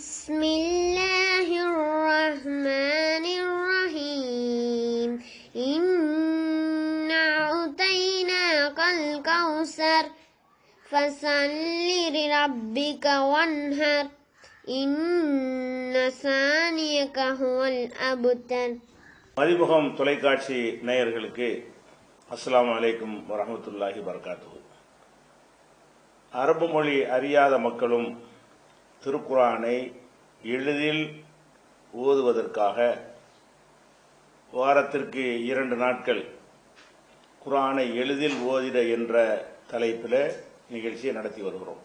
بسم الله الرحمن الرحيم إنا أعطيناك الكوثر فصل لربك وانهر إن ثانيك هو الأبتر மதிமுகம் தொலைக்காட்சி நேயர்களுக்கு அஸ்ஸலாமு அலைக்கும் வரஹ்மத்துல்லாஹி வரகாத்துஹு அரபு மொழி அறியாத மக்களும் திருக்குரானை எளிதில் ஓதுவதற்காக வாரத்திற்கு இரண்டு நாட்கள் குரானை எளிதில் ஓதிட என்ற தலைப்பில் நிகழ்ச்சியை நடத்தி வருகிறோம்.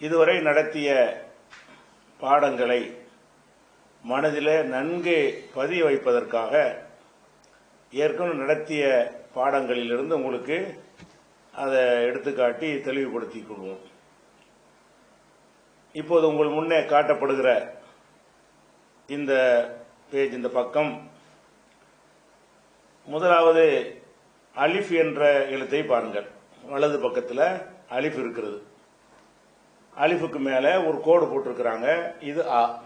இதுவரை நடத்திய பாடங்களை மனதில் நன்கு பதிய வைப்பதற்காக ஏற்கனவே நடத்திய பாடங்களிலிருந்து உங்களுக்கு அதை எடுத்துக்காட்டி தெளிவுபடுத்திக் கொள்வோம். இப்போது உங்கள் முன்னே காட்டப்படுகிற இந்த பேஜ் இந்த பக்கம் முதலாவது அலிஃப் என்ற எழுத்தை பாருங்கள். வலது பக்கத்தில் அலிஃப் இருக்கிறது. அலிஃபுக்கு மேலே ஒரு கோடு போட்டிருக்கிறாங்க. இது ஆ.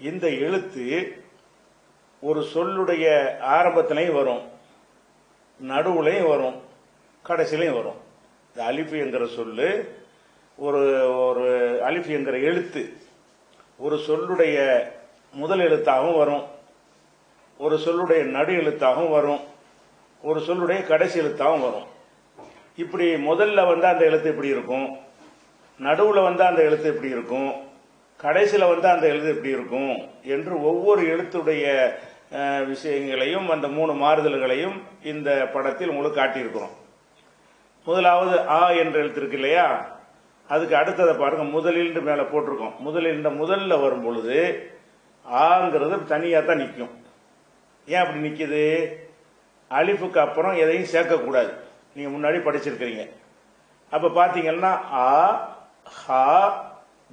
இந்த எழுத்து ஒரு சொல்லுடைய ஆரம்பத்திலையும் வரும் நடுவுலையும் வரும் கடைசிலையும் வரும். இந்த அலிஃபு என்கிற சொல்லு ஒரு ஒரு அலிஃப் என்கிற எழுத்து ஒரு சொல்லுடைய முதல் எழுத்தாகவும் வரும். ஒரு சொல்லுடைய நடு எழுத்தாகவும் வரும். ஒரு சொல்லுடைய கடைசி எழுத்தாகவும் வரும். இப்படி முதல்ல வந்து அந்த எழுத்து எப்படி இருக்கும்? நடுவில் வந்து அந்த எழுத்து எப்படி இருக்கும்? கடைசியில் வந்து அந்த எழுத்து எப்படி இருக்கும்? என்று ஒவ்வொரு எழுத்துடைய விஷயங்களையும் அந்த மூணு மாறுதல்களையும் இந்த படத்தில் உங்களுக்கு காட்டியிருக்கிறோம். முதலாவது ஆ என்ற எழுத்து இருக்கு இல்லையா? அதுக்கு அடுத்ததை பாருங்க முதலில் மேல போட்டிருக்கோம். முதலில் இந்த முதல்ல வரும் பொழுது ஆங்கிறது தனியா தான் நிற்கும் ஏன் அப்படி நிற்கிது அழிப்புக்கு அப்புறம் எதையும் சேர்க்கக்கூடாது. நீங்க முன்னாடி படிச்சிருக்கிறீங்க. அப்ப பாத்தீங்கன்னா ஆ ஹா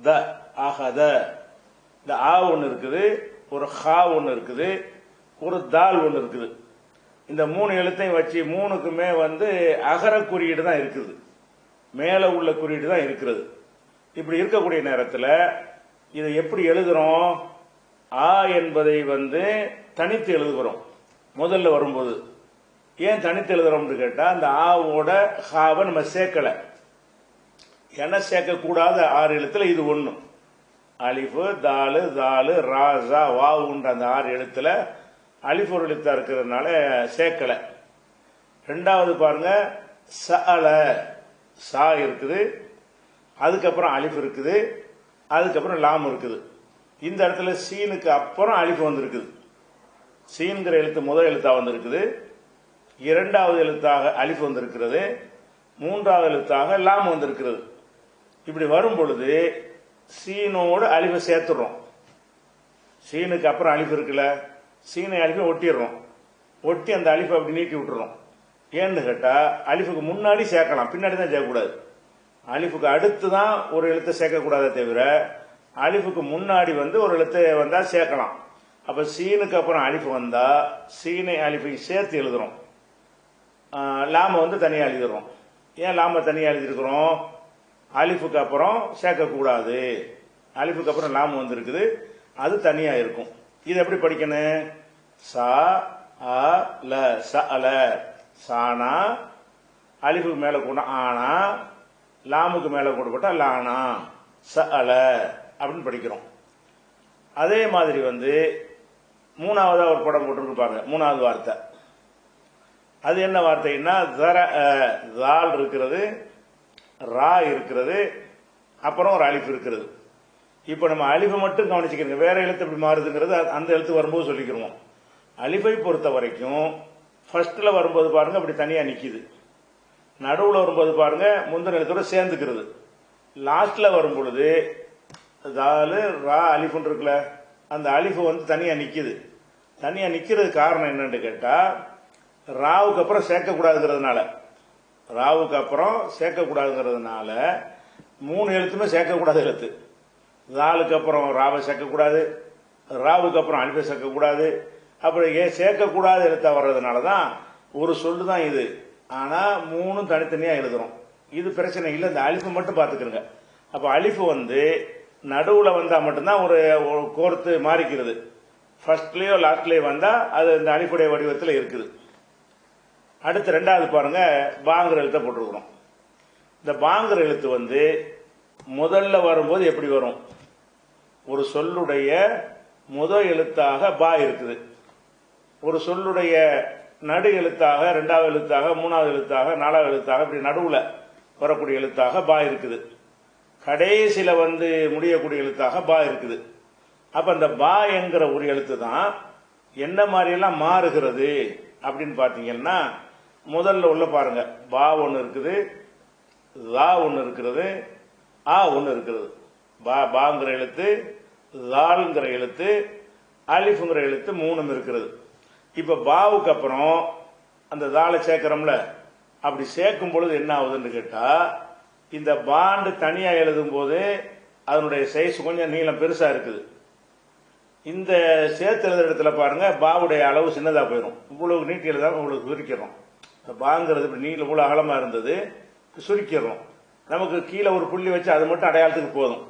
த ஆஹத இந்த ஆ ஒன்று இருக்குது ஒரு ஹா ஒன்று இருக்குது ஒரு தால் ஒன்று இருக்குது. இந்த மூணு எழுத்தையும் வச்சு மூணுக்குமே வந்து அகர குறியீடு தான் இருக்குது. மேலே உள்ள குறியீடு தான் இருக்கிறது. இப்படி இருக்கக்கூடிய நேரத்தில் இதை எப்படி எழுதுகிறோம் ஆ என்பதை வந்து தனித்து எழுதுகிறோம். முதல்ல வரும்போது. ஏன் தனித்து எழுதுகிறோம்னு கேட்டால் அந்த ஆவோட ஹாவை நம்ம சேர்க்கலை. என சேர்க்கக்கூடாத? ஆறு எழுத்தில் இது ஒன்று அலிஃபு தாலு தாலு ராசா வாவுன்ற அந்த ஆறு எழுத்தில் அலிஃப் ஒரு எழுத்தாக இருக்கிறதுனால சேர்க்கலை. ரெண்டாவது பாருங்க சஅல. சா இருக்குது அதுக்கப்புறம் அலிஃப் இருக்குது அதுக்கப்புறம் லாம் இருக்குது. இந்த இடத்துல சீனுக்கு அப்புறம் அலிஃப் வந்திருக்குது. சீன்கிற எழுத்து முதல் எழுத்தாக வந்திருக்குது. இரண்டாவது எழுத்தாக அலிஃப் வந்திருக்கிறது. மூன்றாவது எழுத்தாக லாம் வந்திருக்கிறது. இப்படி வரும் பொழுது சீனோடு அழிவை சேர்த்துடுறோம். சீனுக்கு அப்புறம் அலிஃப் இருக்குல்ல சீனை அழிப்பை ஒட்டிடுறோம். ஒட்டி அந்த அலிஃபை அப்படி நீக்கி விட்டுறோம். ஏன்னு கேட்டால் அலிஃபுக்கு முன்னாடி சேர்க்கலாம் பின்னாடி தான் சேர்க்கக்கூடாது. அலிஃபுக்கு அடுத்து தான் ஒரு எழுத்தை சேர்க்கக்கூடாதே தவிர அலிஃபுக்கு முன்னாடி வந்து ஒரு எழுத்தை வந்தால் சேர்க்கலாம். அப்போ சீனுக்கு அப்புறம் அலிஃப் வந்தால் சீனை அலிஃபை சேர்த்து எழுதுகிறோம் லாமை லாம வந்து தனியாக எழுதுகிறோம் ஏன் லாம தனியாக எழுதியிருக்கிறோம்? அலிஃபுக்கு அப்புறம் சேர்க்கக்கூடாது. அலிஃபுக்கு அப்புறம் லாம் வந்திருக்குது. அது தனியாக இருக்கும். இது எப்படி படிக்கணும்? சா அ ல ச அல சானா அலிஃபுக்கு மேலே கூட ஆனா லாமுக்கு மேலே கூட லானா ச அல அப்படின்னு படிக்கிறோம். அதே மாதிரி வந்து மூணாவதா ஒரு படம் போட்டுருப்பாங்க மூணாவது வார்த்தை. அது என்ன வார்த்தைன்னா தர தால் இருக்கிறது ரா இருக்கிறது அப்புறம் ஒரு அலிஃப் இருக்கிறது. இப்போ நம்ம அழிப்பை மட்டும் கவனிச்சுக்கிறோங்க வேற எழுத்து எப்படி மாறுதுங்கிறது அந்த எழுத்து வரும்போது சொல்லிக்கிறோம் அலிஃபை பொறுத்த வரைக்கும் ஃபர்ஸ்ட்ல வரும்போது பாருங்க அப்படி தனியா நிக்குது. நடுவுல வரும்போது பாருங்க முந்தின எழுத்தோட சேர்ந்துக்கிறது. லாஸ்ட்ல வரும் பொழுது தாலு ரா அலிஃபுன்னு இருக்குல்ல அந்த அலிஃபு வந்து தனியா நிக்குது. தனியா நிக்கிறது காரணம் என்னன்னு கேட்டா ராவுக்கு அப்புறம் சேர்க்கக்கூடாதுங்கிறதுனால. ராவுக்கு அப்புறம் சேர்க்கக்கூடாதுங்கிறதுனால மூணு எழுத்துமே சேர்க்கக்கூடாது எழுத்து. தாலுக்கு அப்புறம் ராவை சேர்க்கக்கூடாது ராவுக்கு அப்புறம் அலிஃபை சேர்க்கக்கூடாது அப்புறம் ஏன் சேர்க்கக்கூடாத எழுத்தா வர்றதுனால தான் ஒரு சொல்லு தான் இது. ஆனால் மூணும் தனித்தனியாக எழுதுறோம். இது பிரச்சனை இல்லை இந்த அலிஃபை மட்டும் பார்த்துக்கிறங்க அப்போ அலிஃபு வந்து நடுவில் வந்தால் மட்டும்தான் ஒரு கோர்த்து மாறிக்கிறது. ஃபர்ஸ்ட்லேயோ லாஸ்ட்லேயோ வந்தால் அது இந்த அழிப்புடைய வடிவத்தில் இருக்குது. அடுத்து ரெண்டாவது பாருங்க பாங்கிற எழுத்தை போட்டிருக்கிறோம். இந்த பாங்கிற எழுத்து வந்து முதல்ல வரும்போது எப்படி வரும்? ஒரு சொல்லுடைய முதல் எழுத்தாக பா இருக்குது. ஒரு சொல்லுடைய நடு எழுத்தாக ரெண்டாவது எழுத்தாக மூணாவது எழுத்தாக நாலாவது எழுத்தாக இப்படி நடுவில் வரக்கூடிய எழுத்தாக பா இருக்குது. கடைசியில் வந்து முடியக்கூடிய எழுத்தாக பா இருக்குது. அப்போ அந்த பா என்கிற ஒரு எழுத்து தான் என்ன மாதிரியெல்லாம் மாறுகிறது அப்படின்னு பார்த்தீங்கன்னா முதல்ல உள்ள பாருங்க. பா ஒன்று இருக்குது லா ஒன்று இருக்கிறது ஆ ஒன்று இருக்கிறது. பா பாங்கிற எழுத்து லால்ங்கிற எழுத்து அலிஃபுங்கிற எழுத்து மூணும் இருக்கிறது. இப்ப பாவுக்கு அப்புறம் அந்த தாளை சேர்க்கிறோம்ல அப்படி சேர்க்கும் பொழுது என்ன ஆகுதுன்னு கேட்டா இந்த பாண்டு தனியா எழுதும் போது அதனுடைய சைஸ் கொஞ்சம் நீளம் பெருசா இருக்குது. இந்த சேர்த்து எழுதுற இடத்துல பாருங்க பாவுடைய அளவு சின்னதா போயிடும் இவ்வளவு நீட்டி எழுதாம இவ்வளவு சுருக்கிறோம் இந்த பாங்கிறது இப்படி நீள இவ்வளவு அகலமா இருந்தது சுருக்கிறோம் நமக்கு கீழே ஒரு புள்ளி வச்சு அது மட்டும் அடையாளத்துக்கு போதும்.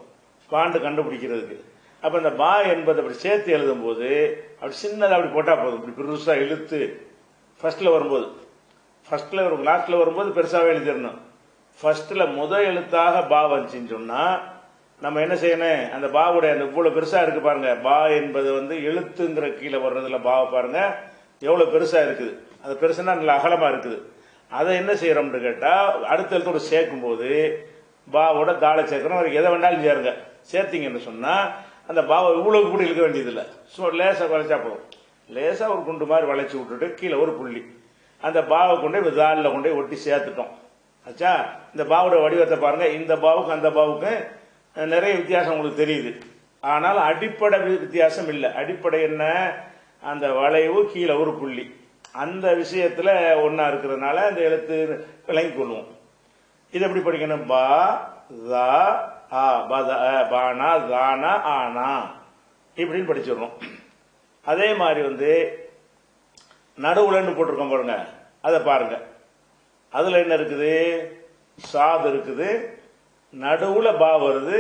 பாண்டு கண்டுபிடிக்கிறதுக்கு. அப்ப இந்த பா என்பது அப்படி சேர்த்து எழுதும் போது அப்படி சின்னதாக அப்படி போட்டா போதும். இப்படி பெருசா இழுத்து ஃபர்ஸ்ட்ல வரும்போது. ஃபர்ஸ்ட்ல வரும் லாஸ்ட்ல வரும்போது பெருசாவே எழுதிடணும். ஃபர்ஸ்ட்ல முதல் எழுத்தாக பா வந்துச்சுன்னு சொன்னா நம்ம என்ன செய்யணும்? அந்த பாவுடைய அந்த இவ்வளவு பெருசா இருக்கு பாருங்க. பா என்பது வந்து எழுத்துங்கிற கீழே வர்றதுல பாவை பாருங்க. எவ்வளவு பெருசா இருக்குது. அது பெருசுனா நல்ல அகலமா இருக்குது. அதை என்ன செய்யறோம்னு கேட்டா அடுத்த எழுத்தோடு சேர்க்கும் போது பாவோட தாளை சேர்க்கணும் எதை வேண்டாலும் சேருங்க. சேர்த்தீங்கன்னு சொன்னா அந்த பாவை இவ்வளவு கூட இழுக்க வேண்டியதில்லை. சும்மா லேசாக வளைச்சா போதும். லேசாக ஒரு குண்டு மாதிரி வளைச்சி விட்டுட்டு கீழே ஒரு புள்ளி. அந்த பாவை கொண்டு போய் தாலில் கொண்டு போய் ஒட்டி சேர்த்துட்டோம். ஆச்சா இந்த பாவோட வடிவத்தை பாருங்கள் இந்த பாவுக்கு அந்த பாவுக்கு நிறைய வித்தியாசம் உங்களுக்கு தெரியுது. ஆனால் அடிப்படை வித்தியாசம் இல்லை. அடிப்படை என்ன? அந்த வளைவு கீழே ஒரு புள்ளி. அந்த விஷயத்தில் ஒன்றா இருக்கிறதுனால அந்த எழுத்து விளங்கி கொள்வோம் இது எப்படி படிக்கணும்? பா தா ஆ பத பானா தானா ஆனா. இப்படின்னு படிச்சிடணும் அதே மாதிரி வந்து நடுவுலன்னு போட்டிருக்கோம் பாருங்க. அதை பாருங்க. அதுல என்ன இருக்குது? சாது இருக்குது. நடுவுல பா வருது.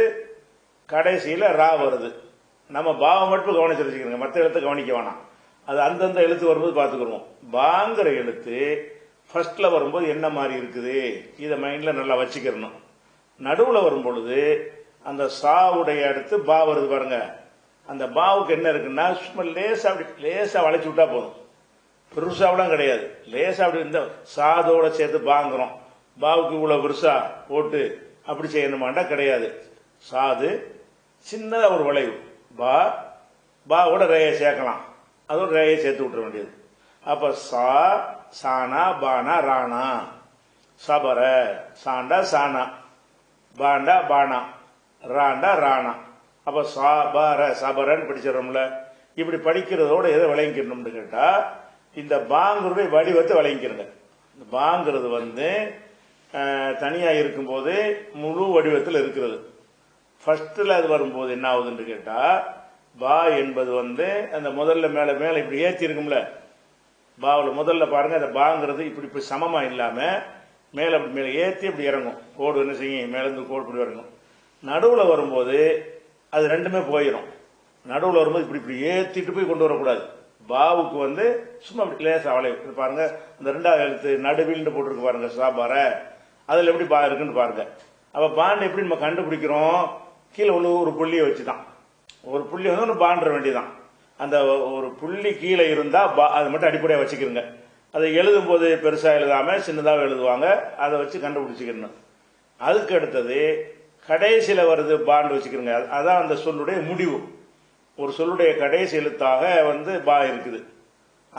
கடைசியில ரா வருது. நம்ம பாவை மட்டும் கவனிச்சு வச்சுக்கிறோங்க மற்ற எழுத்தை கவனிக்க வேணாம். அது அந்தந்த எழுத்து வரும்போது பார்த்துக்கிடுவோம் பாங்கிற எழுத்து ஃபர்ஸ்ட்ல வரும்போது என்ன மாதிரி இருக்குது? இதை மைண்ட்ல நல்லா வச்சுக்கிறணும். நடுவில் வரும் பொழுது அந்த சாவுடைய அடுத்து பா வருது பாருங்க. அந்த பாவுக்கு என்ன இருக்குன்னா சும்மா லேசா அப்படி லேசா வளைச்சு விட்டா போதும். பெருசாவெல்லாம் கிடையாது. லேசா அப்படி இந்த சாதோட சேர்த்து பாங்குறோம் பாவுக்கு இவ்வளவு பெருசா போட்டு அப்படி செய்யணுமாண்டா கிடையாது. சாது சின்னதா ஒரு வளைவு. பா பாவோட ரேயை சேர்க்கலாம். அதுவும் ரேயை சேர்த்து விட்டுற வேண்டியது. அப்ப சா சானா பானா ராணா. சபர சாண்டா சானா பாண்டா பானா ராண்டா ராணா. அப்போ சா பார சபரன்னு படிச்சிடறோம்ல. இப்படி படிக்கிறதோட எதை விளங்கிக்கணும்னு கேட்டால் இந்த பாங்குருடைய வடிவத்தை விளங்கிக்கிறங்க. இந்த பாங்கிறது வந்து தனியாக இருக்கும்போது முழு வடிவத்தில் இருக்கிறது. ஃபர்ஸ்டில் அது வரும்போது என்ன ஆகுதுன்னு கேட்டால் பா என்பது வந்து அந்த முதல்ல மேலே மேலே இப்படி ஏற்றி இருக்கும்ல பாவில் முதல்ல பாருங்கள் அந்த பாங்கிறது இப்படி இப்படி சமமாக இல்லாமல் மேலே அப்படி மேலே ஏற்றி இப்படி இறங்கும். கோடு என்ன செய்யும்? மேலேருந்து கோடு இப்படி இறங்கும். நடுவில் வரும்போது அது ரெண்டுமே போயிடும் நடுவில் வரும்போது இப்படி இப்படி ஏற்றிட்டு போய் கொண்டு வரக்கூடாது. பாவுக்கு வந்து சும்மா அப்படி லேசாக வளைவு பாருங்க. அந்த ரெண்டாவது எழுத்து நடுவில்னு போட்டிருக்கு பாருங்க சாபார அதில் எப்படி பா இருக்குன்னு பாருங்க. அப்போ பாண்டு எப்படி நம்ம கண்டுபிடிக்கிறோம்? கீழே உள்ள ஒரு புள்ளியை வச்சு தான் ஒரு புள்ளி வந்து ஒன்று பாண்டுற வேண்டியதான் அந்த ஒரு புள்ளி கீழே இருந்தால் பா- அதை மட்டும் அடிப்படையாக வச்சுக்கிறங்க அதை எழுதும் போது பெருசாக எழுதாம சின்னதாக எழுதுவாங்க. அதை வச்சு கண்டுபிடிச்சிக்கணும். அதுக்கு அடுத்தது கடைசியில் வருது பாண்டு வச்சுக்கிறங்க. அதான் அந்த சொல்லுடைய முடிவு. ஒரு சொல்லுடைய கடைசி எழுத்தாக வந்து பா இருக்குது.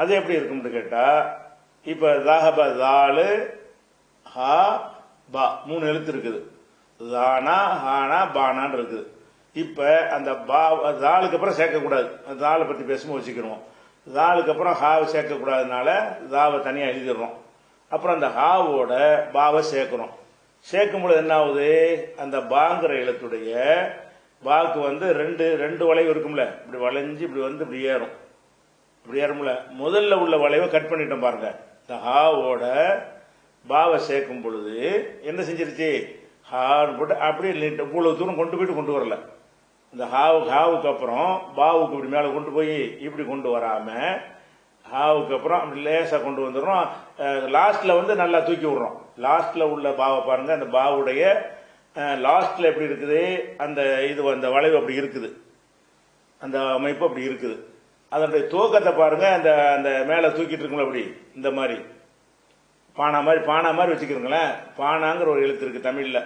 அது எப்படி இருக்கும்னு கேட்டால் இப்போ தாகப தாலு ஹா பா மூணு எழுத்து இருக்குது. தானா ஹானா பானான்னு இருக்குது. இப்போ அந்த பா தாளுக்கு அப்புறம் சேர்க்கக்கூடாது. அந்த தாளை பற்றி பேசும்போது வச்சுக்கிறோம் தாளுக்கு அப்புறம் ஹாவை சேர்க்கக்கூடாதுனால தாவை தனியாக எழுதிடுறோம். அப்புறம் அந்த ஹாவோட பாவை சேர்க்குறோம் சேர்க்கும் பொழுது என்ன ஆகுது அந்த பாங்கிற எழுத்துடைய பாக்கு வந்து ரெண்டு ரெண்டு வளைவு இருக்கும்ல. இப்படி வளைஞ்சு இப்படி வந்து இப்படி ஏறும். இப்படி ஏறும்ல. முதல்ல உள்ள வளைவை கட் பண்ணிட்டோம் பாருங்க. இந்த ஹாவோட பாவை சேர்க்கும் பொழுது என்ன செஞ்சிருச்சு? ஹான்னு போட்டு அப்படியே நீட்ட- இவ்வளவு தூரம் கொண்டு போயிட்டு கொண்டு வரல. இந்த ஹாவு ஹாவுக்கு அப்புறம் பாவுக்கு இப்படி மேலே கொண்டு போய் இப்படி கொண்டு வராம ஹாவுக்கு அப்புறம் அப்படி லேசாக கொண்டு வந்துடுறோம். லாஸ்ட்ல வந்து நல்லா தூக்கி விடுறோம். லாஸ்ட்ல உள்ள பாவை பாருங்க அந்த பாவுடைய லாஸ்ட்ல எப்படி இருக்குது அந்த இது அந்த வளைவு அப்படி இருக்குது. அந்த அமைப்பு அப்படி இருக்குது. அதனுடைய தூக்கத்தை பாருங்க அந்த அந்த மேலே தூக்கிட்டு இருக்குங்களா அப்படி இந்த மாதிரி. பானா மாதிரி பானா மாதிரி வச்சுக்கிறோங்களேன். பானாங்கிற ஒரு எழுத்து இருக்கு தமிழ்ல.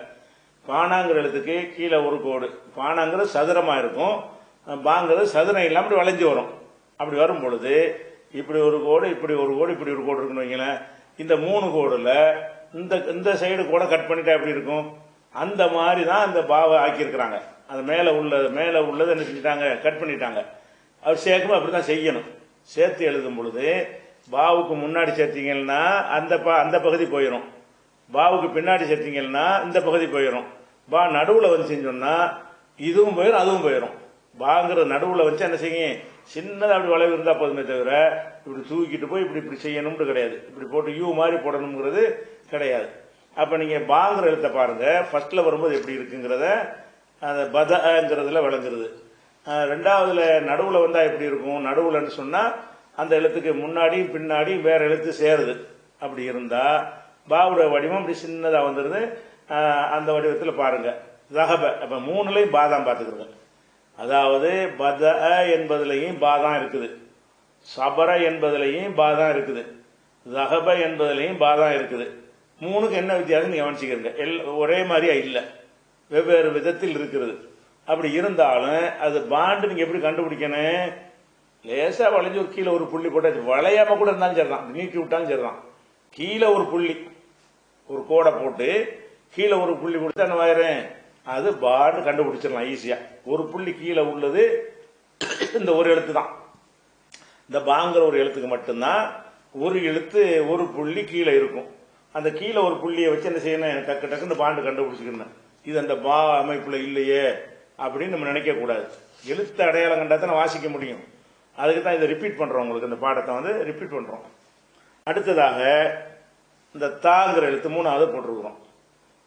பானாங்கிற எழுத்துக்கு கீழே ஒரு கோடு. பானாங்கிறது சதுரமாக இருக்கும் பாங்கிறது சதுரம் இல்லாமல் இப்படி வளைஞ்சு வரும். அப்படி வரும் பொழுது இப்படி ஒரு கோடு இப்படி ஒரு கோடு இப்படி ஒரு கோடு இருக்குன்னு வைங்களேன். இந்த மூணு கோடில் இந்த இந்த சைடு கூட கட் பண்ணிட்டா எப்படி இருக்கும்? அந்த மாதிரி தான் அந்த பாவை ஆக்கியிருக்கிறாங்க. அது மேலே உள்ளது மேலே உள்ளதை என்ன செஞ்சிட்டாங்க? கட் பண்ணிட்டாங்க. அவர் சேர்க்கும் அப்படிதான் செய்யணும். சேர்த்து எழுதும் பொழுது பாவுக்கு முன்னாடி சேர்த்தீங்கன்னா அந்த ப- அந்த பகுதி போயிடும் பாவுக்கு பின்னாடி சேர்த்தீங்கன்னா இந்த பகுதி போயிடும் பா நடுவில் வந்து செஞ்சோம்னா இதுவும் போயிடும் அதுவும் போயிடும் பாங்கிற நடுவில் வச்சு என்ன செய்யும் சின்னதாக அப்படி வளைவு இருந்தால் போதுமே தவிர இப்படி தூக்கிட்டு போய் இப்படி இப்படி செய்யணும்னு கிடையாது. இப்படி போட்டு யூ மாதிரி போடணுங்கிறது கிடையாது. அப்போ நீங்கள் வாங்குற எழுத்தை பாருங்கள் ஃபர்ஸ்ட்ல வரும்போது எப்படி இருக்குங்கிறத அந்த பதங்கிறதுல விளங்குறது. ரெண்டாவதுல நடுவில் வந்தால் எப்படி இருக்கும்? நடுவுலன்னு சொன்னால் அந்த எழுத்துக்கு முன்னாடியும் பின்னாடியும் வேற எழுத்து சேருது. அப்படி இருந்தால் பாவுட வடிவம் அப்படி சின்னதாக வந்துடுது அந்த வடிவத்தில் பாருங்க. ஜஹப அப்போ மூணுலையும் பாதாம் பார்த்துக்கிறோங்க அதாவது பத என்பதுலையும் பாதாம் இருக்குது. சபர என்பதுலையும் பாதாம் இருக்குது. ஜஹப என்பதுலையும் பாதாம் இருக்குது. மூணுக்கு என்ன வித்தியாசம் நீங்க கவனிச்சுக்கிறீங்க எல் ஒரே மாதிரியா இல்லை. வெவ்வேறு விதத்தில் இருக்கிறது அப்படி இருந்தாலும் அது பாண்டு நீங்கள் எப்படி கண்டுபிடிக்கணும்? லேசாக வளைஞ்சு ஒரு கீழே ஒரு புள்ளி போட்டாச்சு வளையாம கூட இருந்தாலும் சரிதான். நீட்டி விட்டாலும் சரிதான். கீழே ஒரு புள்ளி ஒரு கோடை போட்டு கீழே ஒரு புள்ளி கொடுத்தா என்ன வயரேன் அது பாண்டு கண்டுபிடிச்சிடலாம் ஈஸியா ஒரு புள்ளி கீழே உள்ளது இந்த ஒரு எழுத்து தான். இந்த பாங்கிற ஒரு எழுத்துக்கு மட்டும்தான் ஒரு எழுத்து ஒரு புள்ளி கீழே இருக்கும். அந்த கீழே ஒரு புள்ளியை வச்சு என்ன செய்யணும்? டக்கு டக்கு இந்த பாண்டு கண்டுபிடிச்சிக்கணும். இது அந்த பா அமைப்புல இல்லையே அப்படின்னு நம்ம நினைக்க கூடாது எழுத்து அடையாளம் கண்டா தான் வாசிக்க முடியும். அதுக்கு தான் இதை ரிப்பீட் பண்றோம் உங்களுக்கு. இந்த பாடத்தை வந்து ரிப்பீட் பண்றோம். அடுத்ததாக இந்த தாங்கிற எழுத்து மூணாவது போட்டிருக்கிறோம்.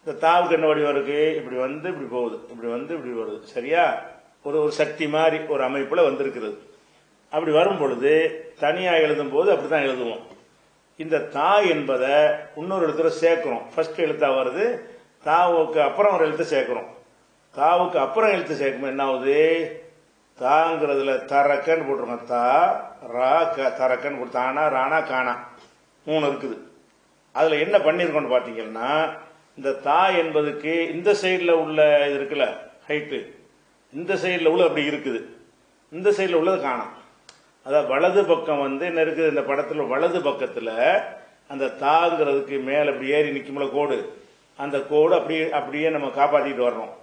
இந்த தாவுக்கு என்ன வடிவம் இருக்கு இப்படி வந்து இப்படி போகுது இப்படி வந்து இப்படி வருது. சரியா? ஒரு ஒரு சக்தி மாதிரி ஒரு அமைப்புல வந்திருக்கிறது. அப்படி வரும் பொழுது தனியா எழுதும் போது அப்படிதான் எழுதுவோம். இந்த தா என்பதை இன்னொரு எழுத்துல சேர்க்கிறோம். ஃபர்ஸ்ட் எழுத்தா வருது தாவுக்கு அப்புறம் ஒரு எழுத்து சேர்க்கிறோம். தாவுக்கு அப்புறம் எழுத்து சேர்க்கும் என்ன ஆகுது? தாங்கிறதுல தரக்கன்னு போட்டிருக்கோம். தா ரா க தரக்கன்னு போட்டு தானா ராணா காணா. மூணு இருக்குது. அதுல என்ன பண்ணிருக்கோம்னு பாத்தீங்கன்னா இந்த தா என்பதுக்கு இந்த சைடில் உள்ள இது இருக்குல்ல ஹைட்டு இந்த சைடில் உள்ள அப்படி இருக்குது. இந்த சைடில் உள்ளது காணும். அதாவது வலது பக்கம் வந்து என்ன இருக்குது? இந்த படத்தில் வலது பக்கத்தில் அந்த தாங்கிறதுக்கு மேலே இப்படி ஏறி நிற்கும்ல கோடு. அந்த கோடு அப்படியே அப்படியே நம்ம காப்பாற்றிட்டு வர்றோம்.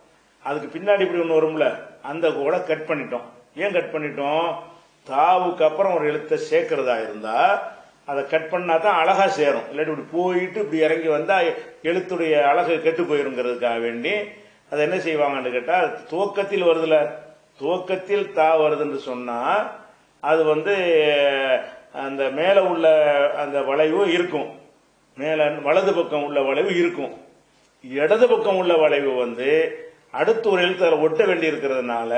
அதுக்கு பின்னாடி இப்படி ஒன்று வரும்ல அந்த கோடை கட் பண்ணிட்டோம். ஏன் கட் பண்ணிட்டோம்? தாவுக்கு அப்புறம் ஒரு எழுத்தை சேர்க்கிறதா இருந்தால் அதை கட் பண்ணா தான் அழகா சேரும். இல்லாட்டி இப்படி போயிட்டு இப்படி இறங்கி வந்தா எழுத்துடைய அழகு கெட்டு போயிருங்கிறதுக்காக வேண்டி அதை என்ன செய்வாங்கன்னு கேட்டால் துவக்கத்தில் வருதுல. துவக்கத்தில் தா வருதுன்னு சொன்னா அது வந்து அந்த மேல உள்ள அந்த வளைவு இருக்கும். மேல வலது பக்கம் உள்ள வளைவு இருக்கும். இடது பக்கம் உள்ள வளைவு வந்து அடுத்த ஒரு எழுத்து ஒட்ட வேண்டி இருக்கிறதுனால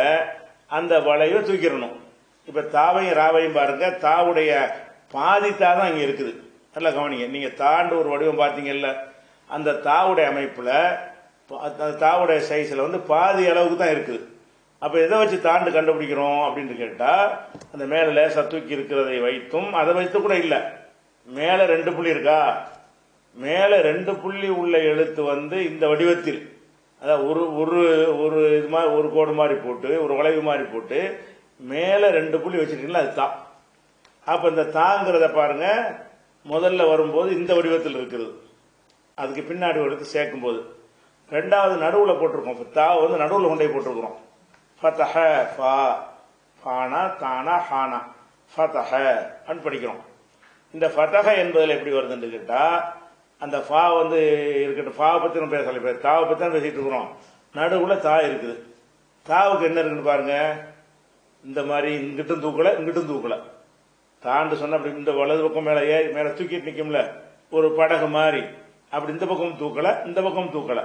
அந்த வளைவை தூக்கிடணும். இப்ப தாவையும் ராவையும் பாருங்க தாவுடைய பாதி தா தான் இங்கே இருக்குது. நல்லா கவனிங்க. நீங்கள் தாண்டு ஒரு வடிவம் பார்த்தீங்கல்ல அந்த தாவுடைய அமைப்பில் அந்த தாவுடைய சைஸில் வந்து பாதி அளவுக்கு தான் இருக்குது. அப்போ எதை வச்சு தாண்டு கண்டுபிடிக்கிறோம் அப்படின்னு கேட்டால் அந்த மேலே லேசாக தூக்கி இருக்கிறதை வைத்தும் அதை வைத்து கூட இல்லை. மேலே ரெண்டு புள்ளி இருக்கா? மேலே ரெண்டு புள்ளி உள்ள எழுத்து வந்து இந்த வடிவத்தில் அதாவது ஒரு ஒரு ஒரு இது மாதிரி ஒரு கோடு மாதிரி போட்டு ஒரு வளைவு மாதிரி போட்டு மேலே ரெண்டு புள்ளி வச்சுருக்கீங்களா? அது தான் அப்ப இந்த தாங்கிறத பாருங்க முதல்ல வரும்போது இந்த வடிவத்தில் இருக்கிறது அதுக்கு பின்னாடி எடுத்து சேர்க்கும் போது ரெண்டாவது நடுவில் போட்டிருக்கோம். தா வந்து நடுவில் கொண்டே போட்டிருக்கிறோம். ஃபதஹ ஃபா. ஃபானா தானா ஹானா. ஃபதஹ அன் படிக்கிறோம். இந்த ஃபதஹ என்பதில் எப்படி வருதுன்னு கேட்டால் அந்த ஃபா வந்து இருக்கட்டும். ஃபா பற்றி நம்ம பேசல இப்ப தாவை பற்றி தான் பேசிகிட்டு இருக்கிறோம். நடுவில் தா இருக்குது. தாவுக்கு என்ன இருக்குன்னு பாருங்கள் இந்த மாதிரி இங்கிட்டும் தூக்கலை இங்கிட்டும் தூக்கலை. தாண்டு சொன்ன அப்படி இந்த வலது பக்கம் மேல ஏறி மேல தூக்கிட்டு நிற்கும்ல ஒரு படகு மாதிரி. அப்படி இந்த பக்கம் தூக்கல இந்த பக்கம் தூக்கல.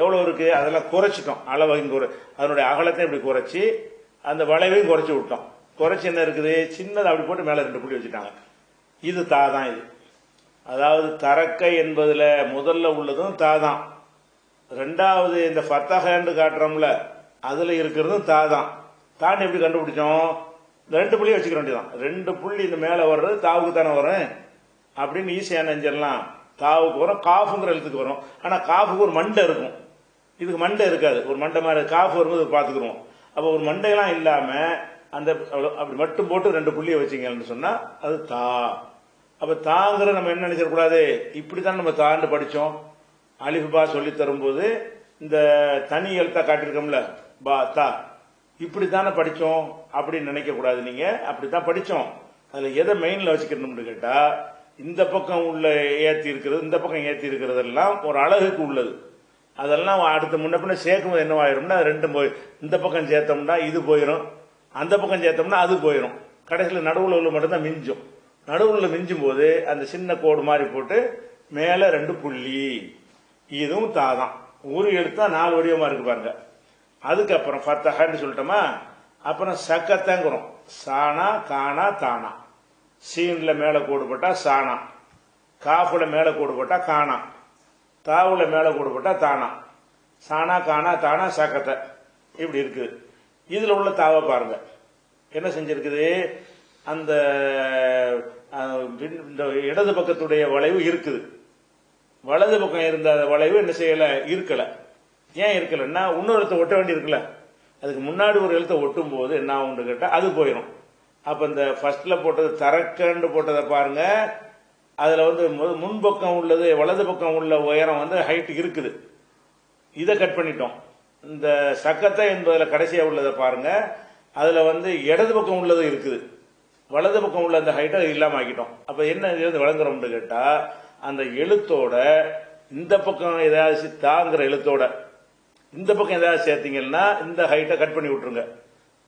எவ்வளோ இருக்கு? அதெல்லாம் குறைச்சிட்டோம். அளவை இங்க அதனுடைய அகலத்தை இப்படி குறைச்சி அந்த வளைவையும் குறைச்சி விட்டோம். குறைச்சி என்ன இருக்குது? சின்னதை அப்படி போட்டு மேலே ரெண்டு புள்ளி வச்சுட்டாங்க. இது தா தான் இது. அதாவது தரக்கை என்பதில் முதல்ல உள்ளதும் தா தான். ரெண்டாவது இந்த ஃபத்தஹன்னு காட்டுறோம்ல அதில் இருக்கிறதும் தா தான். தான் எப்படி கண்டுபிடிச்சோம்? ரெண்டு புள்ளி வச்சுக்க வேண்டியதான் ரெண்டு புள்ளி இந்த மேலே வர்றது தாவுக்கு தானே வரும்? அப்படின்னு ஈஸியாக நெஞ்சிடலாம். தாவுக்கு வரும் காஃபுங்கிற எழுத்துக்கு வரும். ஆனால் காஃபுக்கு ஒரு மண்டை இருக்கும். இதுக்கு மண்டை இருக்காது. ஒரு மண்டை மாதிரி காஃபு வரும்போது பார்த்துக்குருவோம். அப்போ ஒரு மண்டையெல்லாம் இல்லாமல் அந்த அப்படி மட்டும் போட்டு ரெண்டு புள்ளியை வச்சிங்கன்னு சொன்னால் அது தா. அப்போ தாங்கிற நம்ம என்ன நினைச்சிடக்கூடாது? இப்படித்தான் நம்ம தாண்டு படித்தோம் அலிஃபா சொல்லி தரும்போது இந்த தனி எழுத்தா காட்டியிருக்கோம்ல பா தா. இப்படித்தானே படிச்சோம் அப்படின்னு நினைக்க கூடாது நீங்க. அப்படித்தான் படிச்சோம். அதுல எதை மெயின்ல வச்சுக்கணும்னு கேட்டா இந்த பக்கம் உள்ள ஏத்தி இருக்கிறது இந்த பக்கம் ஏத்தி இருக்கிறதெல்லாம் ஒரு அழகுக்கு உள்ளது. அதெல்லாம் அடுத்த முன்ன பின்ன சேர்க்கும்போது என்னவாயிரும்னா ரெண்டும் போய் இந்த பக்கம் சேர்த்தோம்னா இது போயிடும் அந்த பக்கம் சேர்த்தோம்னா அது போயிடும் கடைசியில் நடுவில் உள்ள மட்டும்தான் மிஞ்சும். நடுவில் மிஞ்சும் போது அந்த சின்ன கோடு மாதிரி போட்டு மேலே ரெண்டு புள்ளி. இதுவும் தாதான். ஒரு எழுத்தா நாலு வடிவமா இருக்கு பாருங்க. அதுக்கப்புறம் ஃபத்தஹன்னு சொல்லிட்டோமா? அப்புறம் சக்கத்தங்கிறோம். சானா கானா தானா. சீன்ல மேலே கோடு போட்டா சானா காஃபுல மேலே கோடு போட்டா காணா. தாவுல மேலே கோடு போட்டா தானா. சானா காணா தானா சக்கத்தை. இப்படி இருக்குது. இதில் உள்ள தாவை பாருங்க. என்ன செஞ்சிருக்குது? அந்த இந்த இடது பக்கத்துடைய வளைவு இருக்குது. வலது பக்கம் இருந்த வளைவு என்ன செய்யலை? இருக்கலை. ஏன் இருக்கலன்னா இன்னொரு எழுத்தை ஒட்ட வேண்டி இருக்குல்ல அதுக்கு முன்னாடி ஒரு எழுத்தை ஒட்டும் போது என்ன ஆகும்னு கேட்டால் அது போயிடும் அப்ப இந்த ஃபர்ஸ்ட்ல போட்டது தரக்கண்டு போட்டதை பாருங்க. அதில் வந்து முன்பக்கம் உள்ளது வலது பக்கம் உள்ள உயரம் வந்து ஹைட் இருக்குது. இதை கட் பண்ணிட்டோம். இந்த சக்கத்தை என்பதில் கடைசியாக உள்ளதை பாருங்க. அதில் வந்து இடது பக்கம் உள்ளது இருக்குது. வலது பக்கம் உள்ள அந்த ஹைட்டை இல்லாமல் ஆக்கிட்டோம் அப்போ என்ன இருந்து வழங்குறோம்னு கேட்டால் அந்த எழுத்தோட இந்த பக்கம் ஏதாவது தாங்கிற எழுத்தோட இந்த பக்கம் ஏதாவது சேர்த்தீங்கன்னா இந்த ஹைட்டை கட் பண்ணி விட்டுருங்க.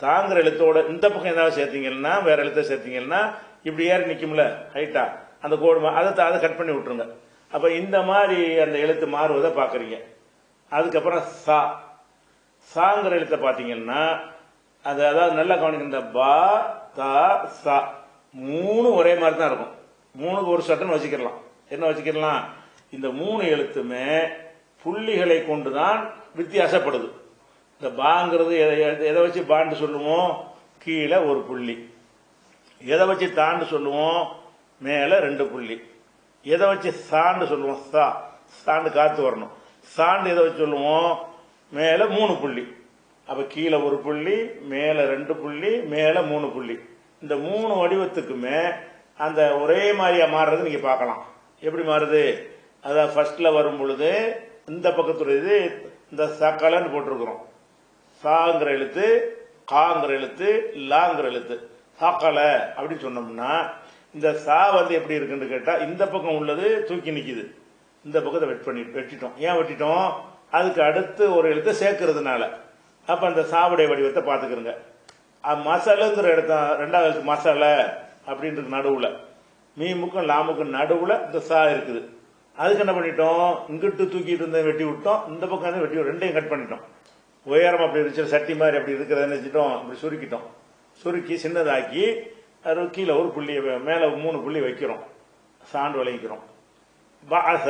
தாங்கிற எழுத்தோட இந்த பக்கம் ஏதாவது சேர்த்தீங்கன்னா வேற எழுத்தை சேர்த்தீங்கன்னா இப்படி ஏறி நிற்கும்ல ஹைட்டா அந்த கோடு அதை த- அதை கட் பண்ணி விட்டுருங்க. அப்போ இந்த மாதிரி அந்த எழுத்து மாறுவதை பார்க்குறீங்க. அதுக்கப்புறம் சா. சாங்கிற எழுத்தை பார்த்தீங்கன்னா அது அதாவது நல்லா கவனிக்க இந்த பா தா சா. மூணு ஒரே மாதிரி தான் இருக்கும். மூணுக்கு ஒரு சட்டன் வச்சுக்கிடலாம். என்ன வச்சுக்கிடலாம்? இந்த மூணு எழுத்துமே புள்ளிகளை கொண்டு தான் வித்தியாசப்படுது. இந்த பாங்கிறது எதை எதை- எதை வச்சு பாண்டு சொல்லுவோம் கீழே ஒரு புள்ளி. எதை வச்சு தாண்டு சொல்லுவோம் மேலே ரெண்டு புள்ளி. எதை வச்சு சாண்டு சொல்லுவோம் சா. சாண்டு காத்து வரணும். சாண்டு எதை வச்சு சொல்லுவோம் மேலே மூணு புள்ளி. அப்போ கீழே ஒரு புள்ளி மேலே ரெண்டு புள்ளி மேலே மூணு புள்ளி. இந்த மூணு வடிவத்துக்குமே அந்த ஒரே மாதிரியா மாறுறது நீங்கள் பார்க்கலாம். எப்படி மாறுது? அதான் ஃபர்ஸ்ட்ல வரும் பொழுது இந்த பக்கத்துடைய இது இந்த சக்கலன்னு போட்டிருக்கிறோம். சாங்கிற எழுத்து காங்கிற எழுத்து லாங்கிற எழுத்து. சாக்கல அப்படின்னு சொன்னோம்னா இந்த சா வந்து எப்படி இருக்குன்னு கேட்டால் இந்த பக்கம் உள்ளது தூக்கி நிற்கிது இந்த பக்கத்தை வெட் பண்ணி வெட்டிட்டோம். ஏன் வெட்டிட்டோம்? அதுக்கு அடுத்து ஒரு எழுத்தை சேர்க்கறதுனால. அப்போ அந்த சாவுடைய வடிவத்தை பார்த்துக்கிறோங்க. மசாலுங்கிற இடத்த ரெண்டாவது எழுத்து மசால அப்படின்றது நடுவில். மீமுக்கும் லாமுக்கும் நடுவில் இந்த சா இருக்குது. அதுக்கு என்ன பண்ணிட்டோம்? இங்கிட்டு தூக்கிட்டு இருந்த வெட்டி விட்டோம். இந்த பக்கம் இருந்து வெட்டி ரெண்டையும் கட் பண்ணிட்டோம். உயரம் அப்படி இருந்துச்சு. சட்டி மாதிரி அப்படி இருக்கிறத நினைச்சிட்டோம். அப்படி சுருக்கிட்டோம். சுருக்கி சின்னதாக்கி அது கீழே ஒரு புள்ளி மேலே மூணு புள்ளி வைக்கிறோம். சாண்டு விளைவிக்கிறோம் பாச.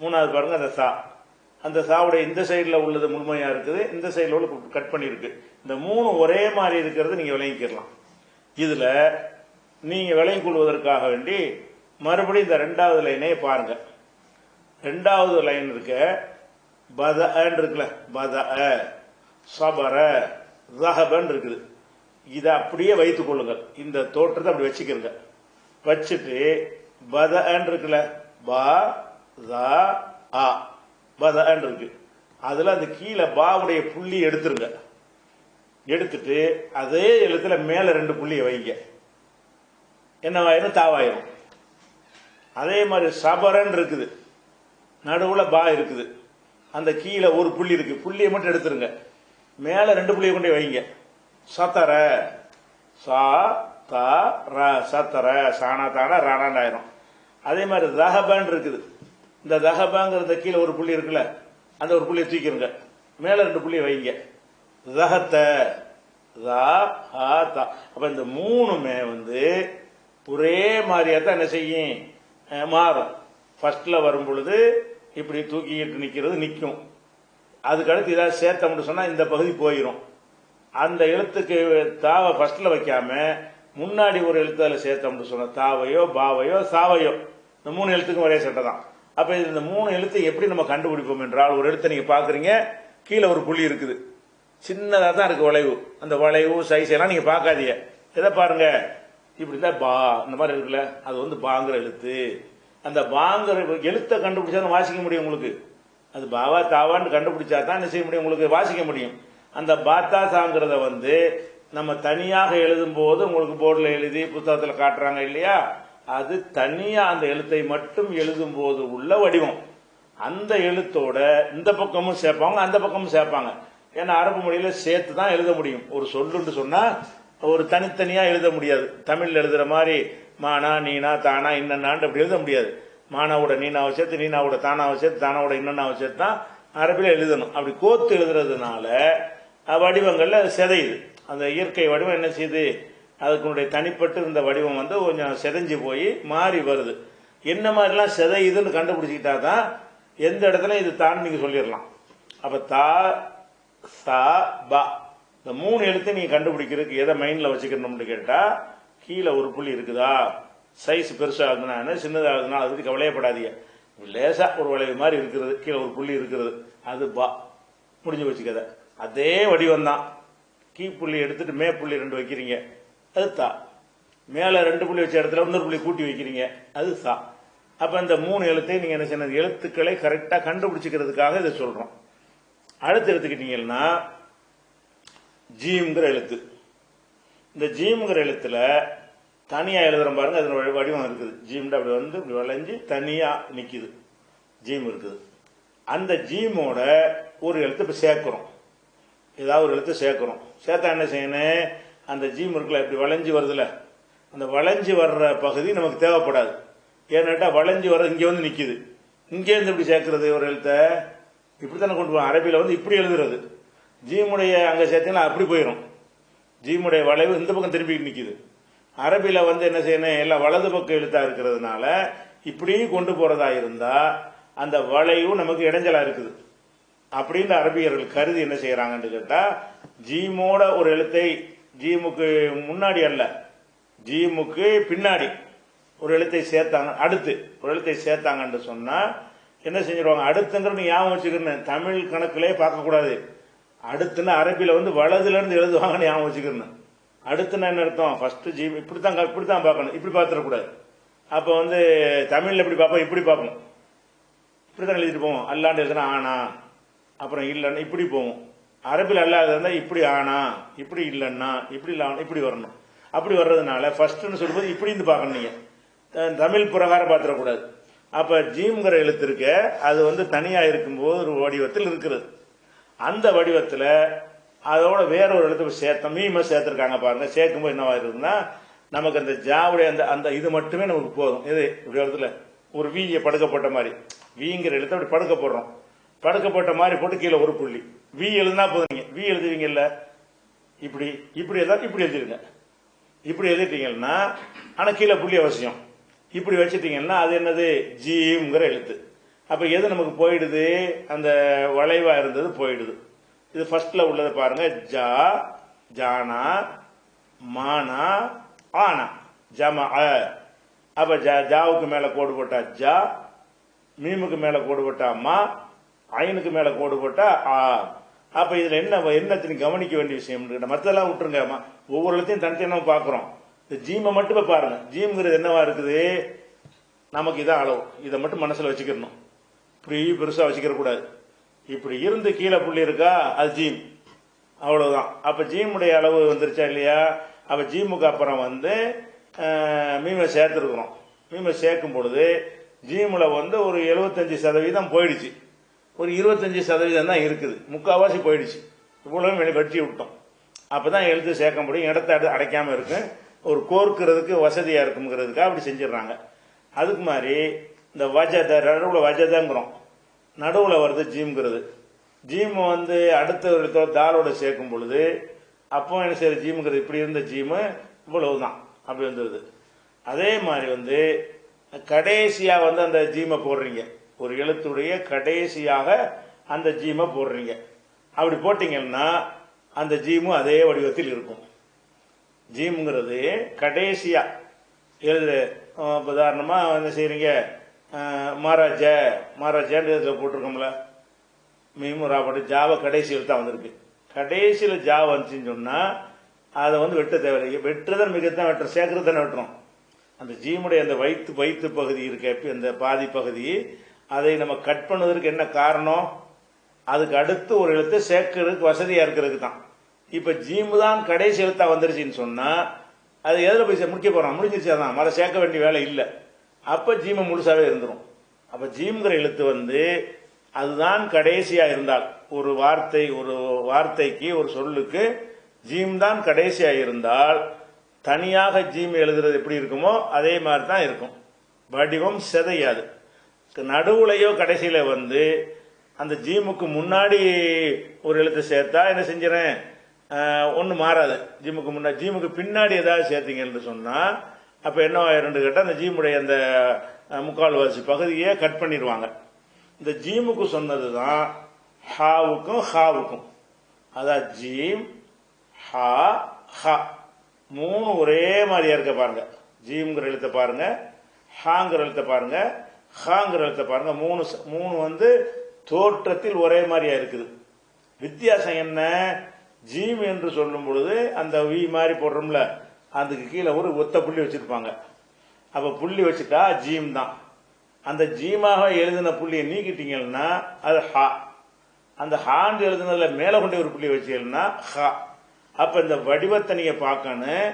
மூணாவது பாருங்க அந்த சா. அந்த சாவுடைய இந்த சைடில் உள்ளது முழுமையாக இருக்குது. இந்த சைடில் உள்ள கட் பண்ணியிருக்கு. இந்த மூணு ஒரே மாதிரி இருக்கிறது நீங்கள் விளைவிக்கிறலாம் இதில் நீங்கள் விளைவிக்கொள்வதற்காக வேண்டி மறுபடியும் இந்த ரெண்டாவது லைனே பாருங்க. ரெண்டாவது லைன் இருக்க பத இருக்குல்ல பத சபர ரஹபன் இருக்குது. இதை அப்படியே வைத்துக் கொள்ளுங்கள். இந்த தோற்றத்தை அப்படி வச்சுக்கிறங்க. வச்சுட்டு பத இருக்குல்ல பா ஆ பத இருக்கு. அதுல அந்த கீழே பாவுடைய புள்ளி எடுத்துருங்க. எடுத்துட்டு அதே எழுத்துல மேல ரெண்டு புள்ளியை வைங்க. என்னவாயிரும் தாவாயிரும். அதே மாதிரி சபரன் இருக்குது. நடுவுல பா இருக்குது. அந்த கீழே ஒரு புள்ளி இருக்கு. புள்ளியை மட்டும் எடுத்துருங்க. மேல ரெண்டு புள்ளியை கொண்டு வைங்க. சத்தர. சா தா ர. சத்தர. சானா தானா ராணான் ஆயிரும். அதே மாதிரி தஹபன் இருக்குது. இந்த தஹபாங்கிறத கீழே ஒரு புள்ளி இருக்குல்ல அந்த ஒரு புள்ளியை தூக்கிருங்க. மேல ரெண்டு புள்ளியை வைங்க. ரஹத்த ரா தா. அப்ப இந்த மூணுமே வந்து ஒரே மாதிரியா தான் என்ன செய்யும்? மாறும். ஃபர்ஸ்ட்ல வரும் பொழுது இப்படி தூக்கிட்டு நிற்கிறது நிற்கும் அதுக்கடுத்து ஏதாவது சேர்த்த மட்டும் சொன்னால் இந்த பகுதி போயிடும் அந்த எழுத்துக்கு தாவை ஃபர்ஸ்ட்ல வைக்காம முன்னாடி ஒரு எழுத்து அதில் சேர்த்தா மட்டும் சொன்னால் தாவையோ பாவையோ சாவையோ இந்த மூணு எழுத்துக்கும் ஒரே சட்டை தான். அப்போ இது இந்த மூணு எழுத்து எப்படி நம்ம கண்டுபிடிப்போம் என்றால் ஒரு எழுத்தை நீங்கள் பார்க்குறீங்க கீழே ஒரு புள்ளி இருக்குது. சின்னதாக தான் இருக்குது வளைவு. அந்த வளைவு சைஸ் எல்லாம் நீங்கள் பார்க்காதீங்க. எதை பாருங்கள் இப்படி தான் பா இந்த மாதிரி இருக்குல்ல? அது வந்து பாங்கிற எழுத்து. அந்த பாங்கிற எழுத்தை கண்டுபிடிச்சா தான் வாசிக்க முடியும் உங்களுக்கு. அது பாவா தாவான்னு கண்டுபிடிச்சா தான் என்ன செய்ய முடியும் உங்களுக்கு? வாசிக்க முடியும். அந்த பாத்தா சாங்கிறத வந்து நம்ம தனியாக எழுதும் போது உங்களுக்கு போர்டில் எழுதி புத்தகத்தில் காட்டுறாங்க இல்லையா? அது தனியாக அந்த எழுத்தை மட்டும் எழுதும் போது உள்ள வடிவம். அந்த எழுத்தோட இந்த பக்கமும் சேர்ப்பாங்க அந்த பக்கமும் சேர்ப்பாங்க. ஏன்னா அரபு மொழியில் சேர்த்து தான் எழுத முடியும். ஒரு சொல்லுன்னு சொன்னால் ஒரு தனித்தனியா எழுத முடியாது. தமிழில் எழுதுற மாதிரி மானா நீனா தானா இன்னன்னான்னு அப்படி எழுத முடியாது. மானாவோட நீனாவை சேர்த்து நீனாவோட தானாவை சேர்த்து தானாவோட இன்னன்னாவை சேர்த்து தான் அரபியில் எழுதணும். அப்படி கோத்து எழுதுறதுனால வடிவங்களில் வடிவங்கள்ல அது சிதையுது. அந்த இயற்கை வடிவம் என்ன செய்யுது அதுக்குனுடைய தனிப்பட்டு இருந்த வடிவம் வந்து கொஞ்சம் செதைஞ்சு போய் மாறி வருது. என்ன மாதிரிலாம் சிதையுதுன்னு கண்டுபிடிச்சிக்கிட்டா தான் எந்த இடத்துல இது தான் நீங்க சொல்லிடலாம். அப்ப தா சா பா. இந்த மூணு எழுத்து நீங்கள் கண்டுபிடிக்கிறதுக்கு எதை மைண்ட்ல வச்சுக்கணும்னு கேட்டா கீழே ஒரு புள்ளி இருக்குதா? சைஸ் பெருசாகுதுன்னா என்ன? சின்னதாகுதுன்னா அதை பத்தி கவலையப்படாதீங்க. லேசா ஒரு வளைவு மாதிரி இருக்கிறது கீழே ஒரு புள்ளி இருக்கிறது. அது பா முடிஞ்சு வச்சுக்கத அதே வடிவம் தான் கீ புள்ளி எடுத்துட்டு மே புள்ளி ரெண்டு வைக்கிறீங்க. அது தா. மேல ரெண்டு புள்ளி வச்ச இடத்துல இன்னொரு புள்ளி கூட்டி வைக்கிறீங்க. அது சா அப்ப இந்த மூணு எழுத்தையும் நீங்க என்ன செய்யணும்? எழுத்துக்களை கரெக்டா கண்டுபிடிச்சிக்கிறதுக்காக இதை சொல்றோம். அடுத்து எடுத்துக்கிட்டீங்கன்னா ஜீம்ங்கிற எழுத்து. இந்த ஜீம்ங்கிற எழுத்துல தனியா எழுதுறோம் பாருங்க அதோட வடிவம் இருக்குது. ஜீம்ட அப்படி வந்து இப்படி வளைஞ்சு தனியா நிக்குது. ஜீம் இருக்குது. அந்த ஜீமோட ஒரு எழுத்து இப்போ சேர்க்குறோம். ஏதாவது ஒரு எழுத்து சேர்க்குறோம். சேர்த்தா என்ன செய்யணும் அந்த ஜீம் இருக்குல்ல இப்படி வளைஞ்சு வருதுல. அந்த வளைஞ்சு வர்ற பகுதி நமக்கு தேவைப்படாது. ஏன்னாட்டா வளைஞ்சு வர இங்கே வந்து நிற்கிது இங்கேருந்து இப்படி சேர்க்கறது ஒரு எழுத்தை? இப்படித்தானே கொண்டு போவோம். அரபியில் வந்து இப்படி எழுதுறது. ஜீமுடைய அங்கே சேர்த்தீங்கன்னா அப்படி போயிடும் ஜீமுடைய வளைவு இந்த பக்கம் திரும்பி நிற்கிது அரபியில் வந்து என்ன செய்யணும்? எல்லாம் வலது பக்கம் எழுத்தாக இருக்கிறதுனால இப்படி கொண்டு போகிறதா இருந்தால் அந்த வளைவும் நமக்கு இடைஞ்சலாக இருக்குது. அப்படின்னு அரபியர்கள் கருதி என்ன செய்கிறாங்கன்னு கேட்டால் ஜீமோட ஒரு எழுத்தை ஜீமுக்கு முன்னாடி அல்ல ஜீமுக்கு பின்னாடி ஒரு எழுத்தை சேர்த்தாங்க அடுத்து ஒரு எழுத்தை சேர்த்தாங்கன்னு சொன்னால் என்ன செஞ்சிருவாங்க? அடுத்துங்கிறது ஞாபகம் வச்சுக்கிறேன் தமிழ் கணக்கிலே பார்க்கக்கூடாது. அடுத்துன்னா அரபியில் வந்து வலதுல இருந்து எழுதுவாங்கன்னு ஞாபகம் வச்சுக்கிறேன் நான் என்ன அர்த்தம்? ஃபர்ஸ்ட் ஜீ இப்படித்தான் இப்படித்தான் பார்க்கணும். இப்படி பார்த்துடக்கூடாது. அப்ப வந்து தமிழ்ல எப்படி பார்ப்போம்? இப்படி பார்ப்போம். இப்படிதான் எழுதிட்டு போவோம். அல்லாண்டு எழுதுனா ஆனா அப்புறம் இல்லைன்னா இப்படி போவோம். அரபில் அல்லாத இருந்தால் இப்படி ஆனா இப்படி இல்லைன்னா இப்படி இல்ல இப்படி வரணும். அப்படி வர்றதுனால ஃபர்ஸ்ட்னு சொல்லும்போது இப்படி இருந்து பார்க்கணும் நீங்கள் தமிழ் பிரகாரம் பார்த்துடக்கூடாது. அப்போ ஜீம்ங்கிற எழுத்து இருக்க அது வந்து தனியாக இருக்கும்போது ஒரு வடிவத்தில் இருக்கிறது. அந்த வடிவத்தில் அதோட வேற ஒரு இடத்துல சேர்த்தோம் மீம சேர்த்திருக்காங்க பாருங்க. சேர்க்கும்போது என்னவா இருக்குதுன்னா நமக்கு அந்த ஜாவுடைய அந்த அந்த இது மட்டுமே நமக்கு போதும். இது இப்படி இடத்துல ஒரு வீயை படுக்கப்பட்ட மாதிரி. வீங்கிற எழுத்து அப்படி படுக்க போடுறோம் படுக்கப்பட்ட மாதிரி போட்டு கீழே ஒரு புள்ளி. வி எழுதுனா போதும் நீங்க. வி எழுதுவீங்கல்ல? இப்படி இப்படி எழுதா இப்படி எழுதிருங்க இப்படி எழுதிட்டீங்கன்னா ஆனால் கீழே புள்ளி அவசியம். இப்படி வச்சுட்டீங்கன்னா அது என்னது? ஜீம்ங்கிற எழுத்து. அப்போ எது நமக்கு போயிடுது? அந்த வளைவாக இருந்தது போயிடுது. இது ஃபர்ஸ்டில் உள்ளதை பாருங்க. ஜா ஜானா மானா ஆனா. ஜமா அப்போ ஜா- ஜாவுக்கு மேலே கோடு போட்டா ஜா மீமுக்கு மேலே கோடு போட்டா மா ஐனுக்கு மேலே கோடு போட்டா ஆ. அப்போ இதில் என்ன என்னத்தின் கவனிக்க வேண்டிய விஷயம் மத்தெல்லாம் விட்டுருங்க ம- ஒவ்வொரு இடத்தையும் தனித்தனியாக பார்க்குறோம் இந்த ஜீமை மட்டும் போய் பாருங்க. ஜீம்ங்கிறது என்னவா இருக்குது? நமக்கு இதான் அளவு. இதை மட்டும் மனசில் வச்சுக்கணும் இப்படி பெருசா வச்சுக்கிற கூடாது. இப்படி இருந்து கீழே புள்ளி இருக்கா? அது ஜீம். அவ்வளவுதான். அப்ப ஜீமுடைய அளவு வந்துருச்சா இல்லையா? அப்ப ஜீமுக்கு அப்புறம் வந்து மீமை சேர்த்துருக்குறோம். மீமை சேர்க்கும் பொழுது ஜீமுல வந்து ஒரு 75% சதவீதம் போயிடுச்சு. ஒரு இருபத்தஞ்சு சதவீதம் தான் இருக்குது. முக்காவாசி போயிடுச்சு. இவ்வளவு வெளி வெட்டி விட்டோம். அப்பதான் எழுத்து சேர்க்க முடியும். இடத்த அடை- அடைக்காம இருக்கும் ஒரு கோர்க்கிறதுக்கு வசதியா இருக்குங்கிறதுக்காக அப்படி செஞ்சிடுறாங்க. அதுக்கு மாதிரி இந்த வஜத நடுவில் வஜதங்கிறோம். நடுவில் வருது ஜீம்ங்கிறது. ஜீம் வந்து அடுத்த எழுத்தோட தாலோட சேர்க்கும் பொழுது அப்போ என்ன செய்யற ஜீமுங்கிறது இப்படி இருந்த ஜீமு இவ்வளவுதான் அப்படி வந்துடுது அதே மாதிரி வந்து கடைசியாக வந்து அந்த ஜீமை போடுறீங்க. ஒரு எழுத்துடைய கடைசியாக அந்த ஜீமை போடுறீங்க. அப்படி போட்டிங்கன்னா அந்த ஜீமும் அதே வடிவத்தில் இருக்கும். ஜீம்ங்கிறது கடைசியாக எழுது உதாரணமாக என்ன செய்கிறீங்க மகாராஜ மகாராஜான்னு இதில் போட்டிருக்கோம்ல. மீமும் ராபட்டு ஜாவை கடைசி எழுத்தா வந்திருக்கு. கடைசியில் ஜாவை வந்துச்சுன்னு சொன்னால் அதை வந்து வெட்ட தேவையில்லை. வெட்டுறதன் மிகத்தான் வெட்டுறோம் சேர்க்கறது தானே வெட்டுறோம். அந்த ஜீமுடைய அந்த வயிற்று வயிற்று பகுதி இருக்க அந்த பாதி பகுதி அதை நம்ம கட் பண்ணுவதற்கு என்ன காரணம்? அதுக்கு அடுத்து ஒரு எழுத்து சேர்க்கறதுக்கு வசதியாக இருக்கிறதுக்கு தான். இப்போ ஜீமு தான் கடைசி எழுத்தா வந்துருச்சுன்னு சொன்னால் அது எதில் போய் முடிக்க போகிறோம் முடிஞ்சிருச்சு அதான். மர சேர்க்க வேண்டிய வேலை இல்லை. அப்ப ஜீம முழுசாவே இருந்துரும். அப்ப ஜீம்ங்கிற எழுத்து வந்து அதுதான் கடைசியா இருந்தால் ஒரு வார்த்தை ஒரு வார்த்தைக்கு ஒரு சொல்லுக்கு ஜீம் தான் கடைசியா இருந்தால் தனியாக ஜீம் எழுதுறது எப்படி இருக்குமோ அதே மாதிரி தான் இருக்கும். வடிவம் சிதையாது. நடுவுலையோ கடைசியில வந்து அந்த ஜீமுக்கு முன்னாடி ஒரு எழுத்து சேர்த்தா என்ன செஞ்சிடறேன் ஒன்றும் மாறாது. ஜிம்முக்கு முன்னாடி ஜிம்முக்கு பின்னாடி ஏதாவது சேர்த்தீங்கன்னு சொன்னால் அப்போ என்ன ஆயிரம் கேட்டால் அந்த ஜீமுடைய அந்த முக்கால்வாசி பகுதியே கட் பண்ணிடுவாங்க. இந்த ஜீமுக்கு சொன்னது தான் ஹாவுக்கும் ஹாவுக்கும். அதான் ஜீம் ஹா ஹா. மூணு ஒரே மாதிரியா இருக்க பாருங்க. ஜீம்ங்கிற எழுத்த பாருங்க ஹாங்கிற எழுத்த பாருங்க ஹாங்கிற எழுத்த பாருங்க. மூணு ச- மூணு வந்து தோற்றத்தில் ஒரே மாதிரியா இருக்குது. வித்தியாசம் என்ன? ஜீம் என்று சொல்லும் பொழுது அந்த வி மாதிரி போடுறோம்ல. அதுக்கு கீழே ஒரு ஒத்த புள்ளி வச்சுருப்பாங்க. அப்போ புள்ளி வச்சுட்டா ஜீம் தான். அந்த ஜீமாக எழுதின புள்ளியை நீக்கிட்டீங்கன்னா அது ஹா. அந்த ஹாண்டு எழுதுனதுல மேலே கொண்டு ஒரு புள்ளி வச்சீங்கன்னா ஹா. அப்போ இந்த வடிவத்தை நீங்கள் பார்க்கணும்.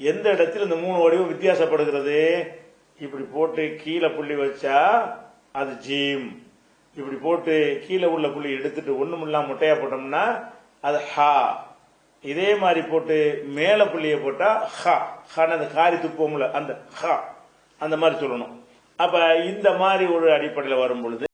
எந்த இடத்துல இந்த மூணு வடிவம் வித்தியாசப்படுகிறது? இப்படி போட்டு கீழே புள்ளி வச்சா அது ஜீம். இப்படி போட்டு கீழே உள்ள புள்ளி எடுத்துட்டு ஒன்றுமில்லாமல் முட்டையாக போட்டோம்னா அது ஹா. இதே மாதிரி போட்டு மேல புள்ளியை போட்டா ஹா. ஹான்னு அந்த காரி துப்போம்ல அந்த ஹா. அந்த மாதிரி சொல்லணும். அப்ப இந்த மாதிரி ஒரு அடிப்படையில் வரும் பொழுது